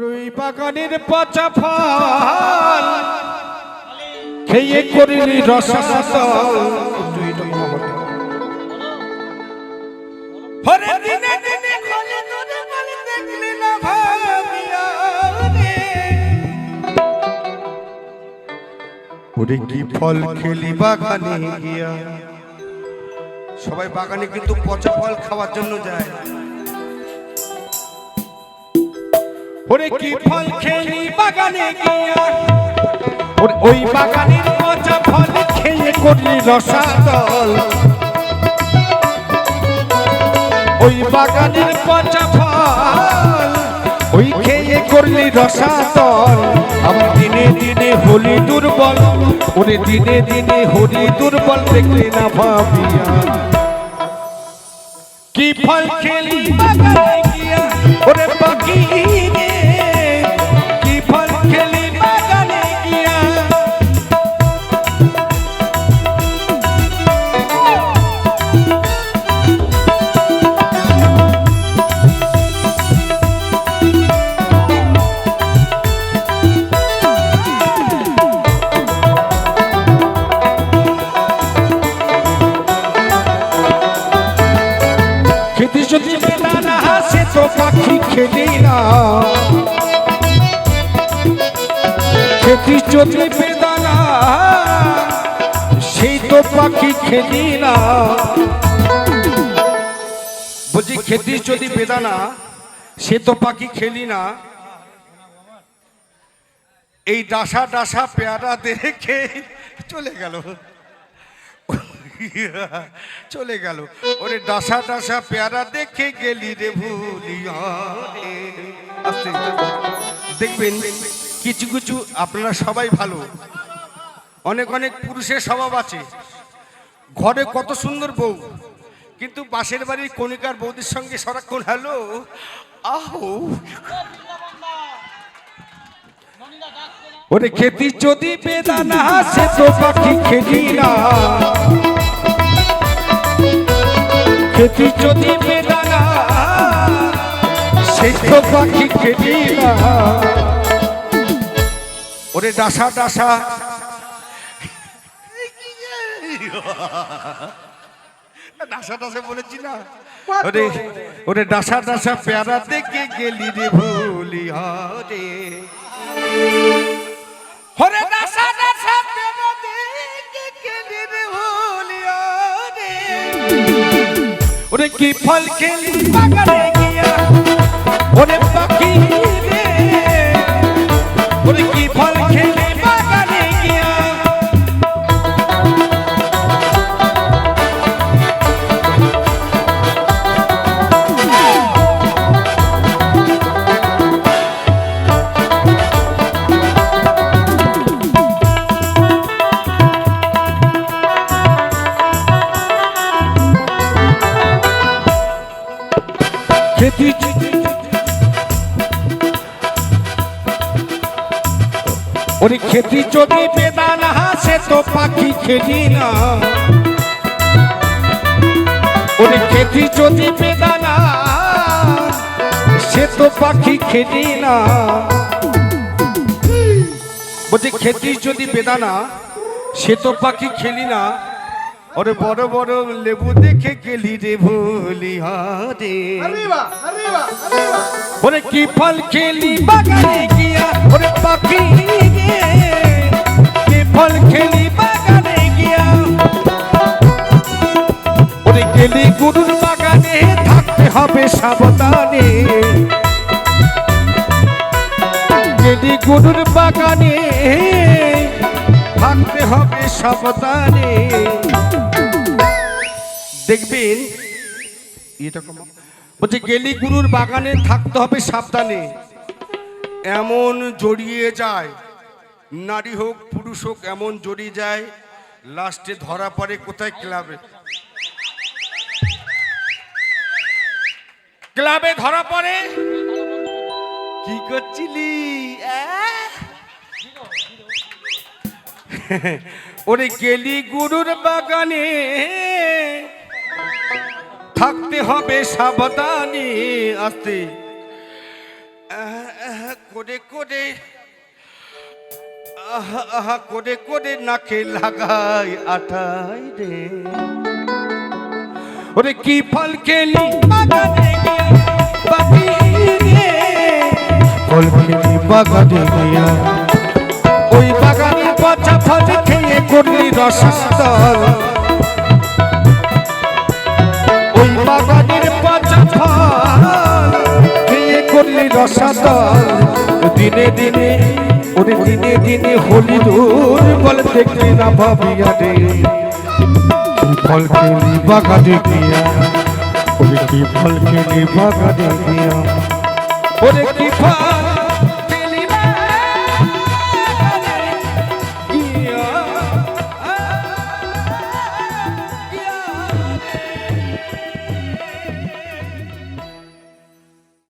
রুই বাগানের পচা ফল খেয়ে করিলি রসাতল হরে দিনে দিনে খলে তোরে বলে দেখলি না ভাবিয়া ওরে কি ফল খেলি বাগানে গিয়া? সবাই বাগানে কিন্তু পচা ফল খাওয়ার জন্য যায়। ওরে কি ফল খেলি বাগানে গিয়া? ওই বাগানের পচা ফল খেয়ে করলি রসাতল। ওই বাগানের পচা ফল ওই খেয়ে করলি রসাতল। আমার দিনে দিনে হলি দুর্বল, ওরে দিনে দিনে হলি দুর্বল দেখলি না ভাবিয়া। কি ফল খেলি বাগানে গিয়া? ওরে পাখি খেলি না খেতে যদি বেদানা সেই তো পাখি খেলি না। বলছি, খেতে যদি বেদানা সে তো পাখি খেলি না। এই ডাসা ডাসা পেয়ারা দেখে চলে গেল। চলে গেল। ওরে ডাসা ডাসা পেয়ারা দেখে গেলি রে ভুলিয়া। দেখবেন, কিছু কিছু আপনারা সবাই ভালো। অনেক অনেক পুরুষের স্বভাব আছে। ঘরে কত সুন্দর বউ, কিন্তু পাশের বাড়ির কণিকার বৌদির সঙ্গে সারাক্ষণ হ্যালো, আহো। ওরে খেতি যদি বেদানা সে তো পাখি খেলি না। খেতি যদি বেদানা সে তো পাখি না। ওরে ডাসা ডাসা। ডাসা ডাসা বলেছি না। ওরে ওরে ডাসা ডাসা পেয়ারা দেখে গেলি রে ভুলি হরে। কি ফল খেলি বাগানে গিয়া ওরে পাখি ওরে খেতি যদি বেদান হাসে তো পাখি খেলি না। ওরে খেতি যদি বেদানা সে তো পাখি খেলি না। বলছে খেতি যদি বেদানা সে তো পাখি খেলি না। ওরে বড় বড় লেবু দেখে গেলি রে ভুলি হারে. ওরে কি ফল খেলি বাগানে গিয়া ওরে পাখি রে, কি বাগানে গিয়া? ওরে গেলি গুরুর বাগানে, থাকতে হবে সাবধানে। গেলি গুরুর বাগানে, থাকতে হবে সাবধানে। দেখবেন এটা বলছে, গেলি গুরুর বাগানে, থাকতে হবে সাবধানে। এমন জড়িয়ে যায়, নারী হোক, পুরুষ হোক, এমন জড়িয়ে যায় লাস্টে ধরা পড়ে, কোথায় ক্লাবে? ক্লাবে ধরা পড়ে? কি করছিলি? ওরে গেলি গুরুর বাগানে। থাকতে হবে সাবধানে, আসতে করে করে আহা আহা করে করে নাকে লাগাই আঠাই রে। ওরে কি ফল খেলি? বাগানে। ফল খেলি বাগানে ওই বাগানের পচা ফল খেয়ে করলি রসাতল ওই বাগানের পচা ফল খেয়ে করলি রসাতল দিনে দিনে ওরে দিনে দিনে হোলি দূর বল দেখলি না ভাবিয়া রে। ফল খেলি বাগানে দেখিয়া ওরে কি ফল খেলি বাগানে দেখিয়া। ওরে কি